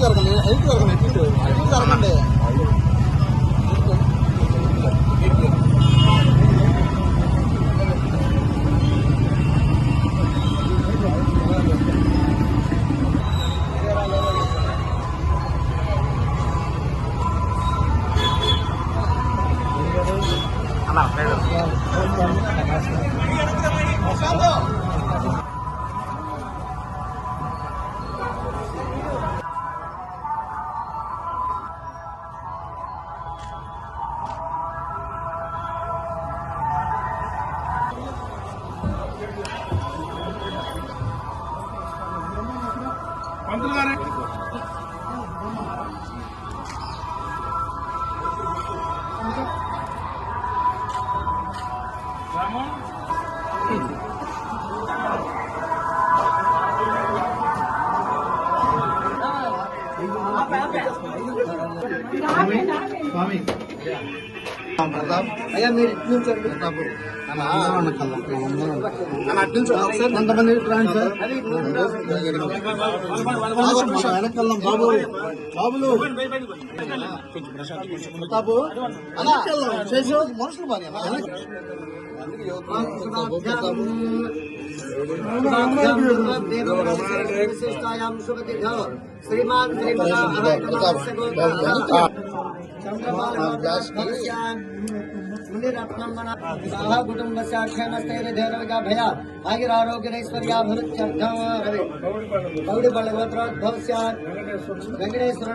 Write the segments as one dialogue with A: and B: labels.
A: ఎనికి జరగండి ఎనికి జరగండి ఎనికి ఎనికి
B: పంతులు గారే.
A: కొంతమంది రాండి సార్ వెనకెళ్దాం బాబు బాబులు ప్రతాపు వెనకెళ్దాం చేసి మనుషులు బాగా
C: श्रीमान कुटुंबस्य क्षेमस्थैर्यधैर्यगा भया गौड़ बलगोत्रोद्भव स्यात् वेंकटेश्वर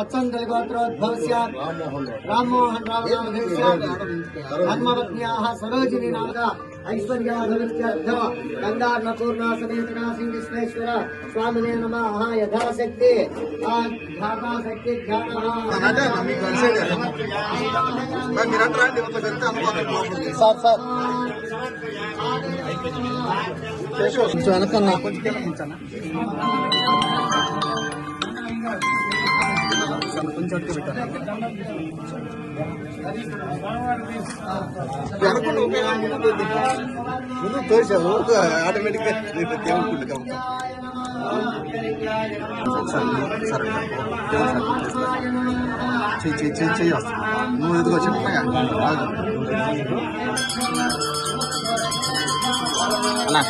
C: अचंद गोत्रोद्भव स्यात् राम मोहन राव सरोजिनी नामका ఐశ్వర్యాభివృద్ధ్యర్థ గంగార్ణపూర్ణాసమేతనాశీ విశ్వేశ్వర స్వామినే నమ యథాశక్తి ధ్యానాశక్తి ధ్యాన
A: వెనకన్నా సార్ కొంచెం వెనకన్నా ముందు తోసావు ఆటోమేటిక్గా దేవుడు కాబట్టి చెయ్యి చెయ్యి చెయ్యి వస్తుంది నువ్వు ఎదుగు చిన్నగా బాగా
D: అన్నా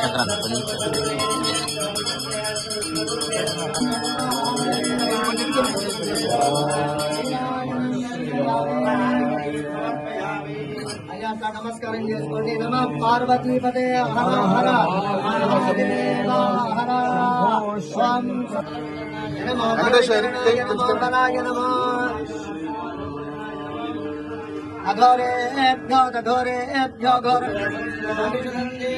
C: నమస్కారం చేసుకోండి నమ పార్వతీపదే హర హర మహాదేవ హర స్వం నమో
A: వెంకటేశ్వర,
C: నమో గణాయ నమో అఘోరేభ్యో దఘోరేభ్యో ఘోర మరుదయేన వర్ధయంతే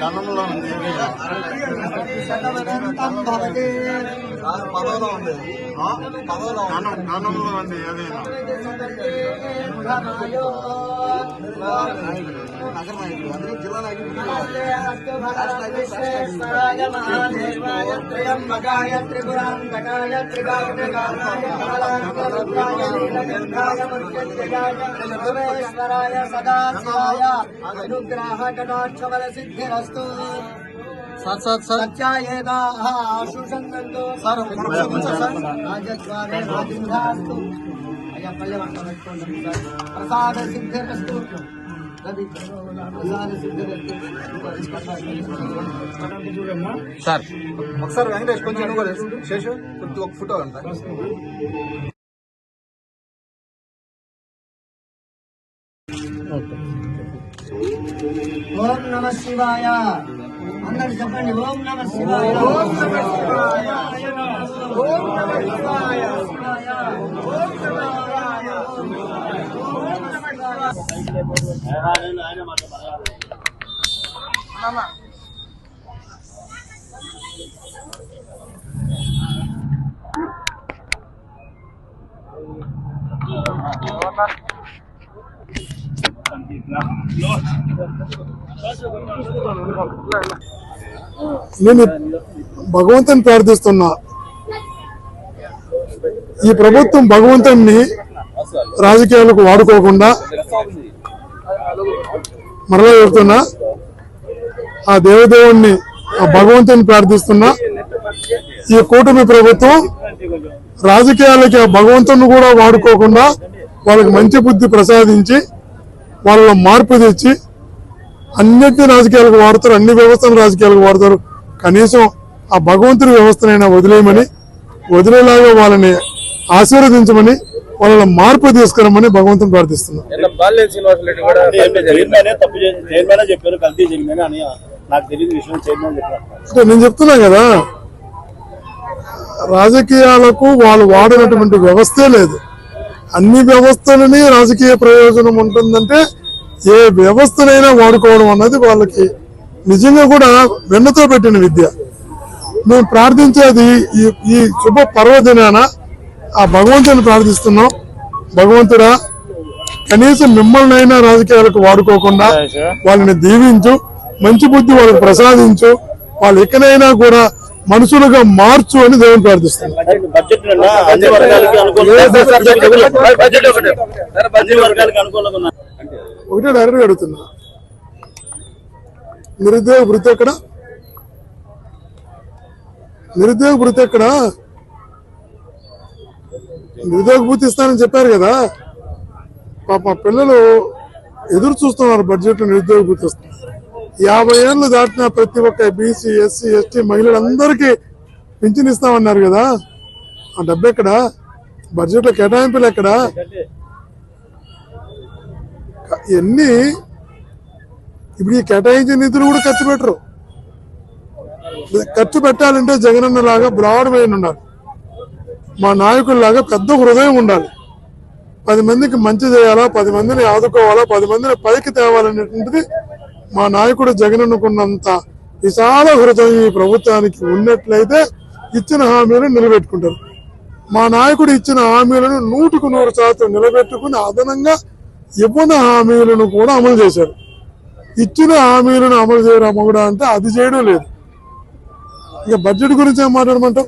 A: ధనంలో ఉంది పదవిలో ఉంది ధనంలో ఉంది ఏదైనా నగర నాయకులు అందరూ జిల్లా నాయకులు
C: అనుగ్రహ కటాక్షబల సిద్ధిరస్తు
A: సార్ సార్ సార్.
C: ప్రసాద సిద్ధిరస్తు
D: సార్
A: ఒకసారి వెంకటేష్ కొంచెం కూడా శేషు కొద్ది ఒక ఫోటో అంట
C: ఓం నమ శివాయ. అందరు చెప్పండి ఓం నమ శివాయ. ఓం నమ శివాయ. ఓం నమ శివాయ. ఓం నమ శివాయ.
E: నేను భగవంతుని ప్రార్థిస్తున్నా. ఈ ప్రభుత్వం భగవంతుని రాజకీయాలకు వాడుకోకుండా మరలా చెప్తున్నా ఆ దేవదేవుణ్ణి ఆ భగవంతుని ప్రార్థిస్తున్నా ఈ కూటమి ప్రభుత్వం రాజకీయాలకి ఆ భగవంతుని కూడా వాడుకోకుండా వాళ్ళకి మంచి బుద్ధి ప్రసాదించి వాళ్ళ మార్పు తెచ్చి అన్నిటిని రాజకీయాలకు వాడతారు అన్ని వ్యవస్థను రాజకీయాలకు వాడతారు. కనీసం ఆ భగవంతుని వ్యవస్థనైనా వదిలేయమని వదిలేలాగా వాళ్ళని ఆశీర్వదించమని వాళ్ళ మార్పు తీసుకురమ్మని భగవంతుని ప్రార్థిస్తున్నాం.
B: నిన్న బాల్య శ్రీనివాస రెడ్డి కూడా
F: చైర్మన్ తప్పు చేసి చైర్మన్ చెప్పారు కల్తీ చైర్మన్ అని నాకు తెలియని విషయం చైర్మన్ చెప్పారు.
E: అంటే నేను చెప్తున్నా కదా రాజకీయాలకు వాళ్ళు వాడినటువంటి వ్యవస్థే లేదు. అన్ని వ్యవస్థలని రాజకీయ ప్రయోజనం ఉంటుందంటే ఏ వ్యవస్థనైనా వాడుకోవడం అన్నది వాళ్ళకి నిజంగా కూడా వెన్నతో పెట్టిన విద్య. మేము ప్రార్థించేది ఈ ఈ శుభ పర్వదినాన ఆ భగవంతుని ప్రార్థిస్తున్నాం. భగవంతుడా కనీసం మిమ్మల్ని అయినా రాజకీయాలకు వాడుకోకుండా వాళ్ళని దీవించు మంచి బుద్ధి వాళ్ళకి ప్రసాదించు వాళ్ళు ఎక్కడైనా కూడా మనుషులుగా మార్చు అని దేవుని ప్రార్థిస్తున్నాం.
F: బడ్జెట్ నిన్న అన్ని వర్గాలకి అనుకూలంగా
B: బడ్జెట్ ఒకటే.
E: డైరెక్ట్ అడుగుతున్నా. నిరుద్యోగ వృత్తి ఎక్కడ? నిరుద్యోగ వృత్తి ఎక్కడ? నిరుద్యోగ వృత్తి ఇస్తానని చెప్పారు కదా. పాప పిల్లలు ఎదురు చూస్తున్నారు బడ్జెట్లో నిరుద్యోగ వృత్తి యాభై ఏళ్ళు దాటిన ప్రతి ఒక్క బీసీ ఎస్సీ ఎస్టీ మహిళలందరికీ పింఛన్ ఇస్తామన్నారు కదా. ఆ డబ్బు ఎక్కడ? బడ్జెట్లో కేటాయింపులు ఎక్కడ? ఎన్ని ఇప్పుడు ఈ కేటాయించిన నిధులు కూడా ఖర్చు పెట్టరు. ఖర్చు పెట్టాలంటే జగనన్న లాగా బ్రాడ్ మైండ్ ఉండాలి మా నాయకుల్లాగా పెద్ద హృదయం ఉండాలి. పది మందికి మంచి చేయాలా పది మందిని ఆదుకోవాలా పది మందిని పైకి తేవాలనేటువంటిది మా నాయకుడు జగనన్నకున్నంత విశాల హృదయం ఈ ప్రభుత్వానికి ఉన్నట్లయితే ఇచ్చిన హామీలను నిలబెట్టుకుంటారు. మా నాయకుడు ఇచ్చిన హామీలను నూటుకు నూరు శాతం నిలబెట్టుకుని అదనంగా ఇవ్వని హామీలను కూడా అమలు చేశారు. ఇచ్చిన హామీలను అమలు చేయడం కూడా అంటే అది చేయడం లేదు. ఇక బడ్జెట్ గురించి ఏం
B: మాట్లాడమంటాం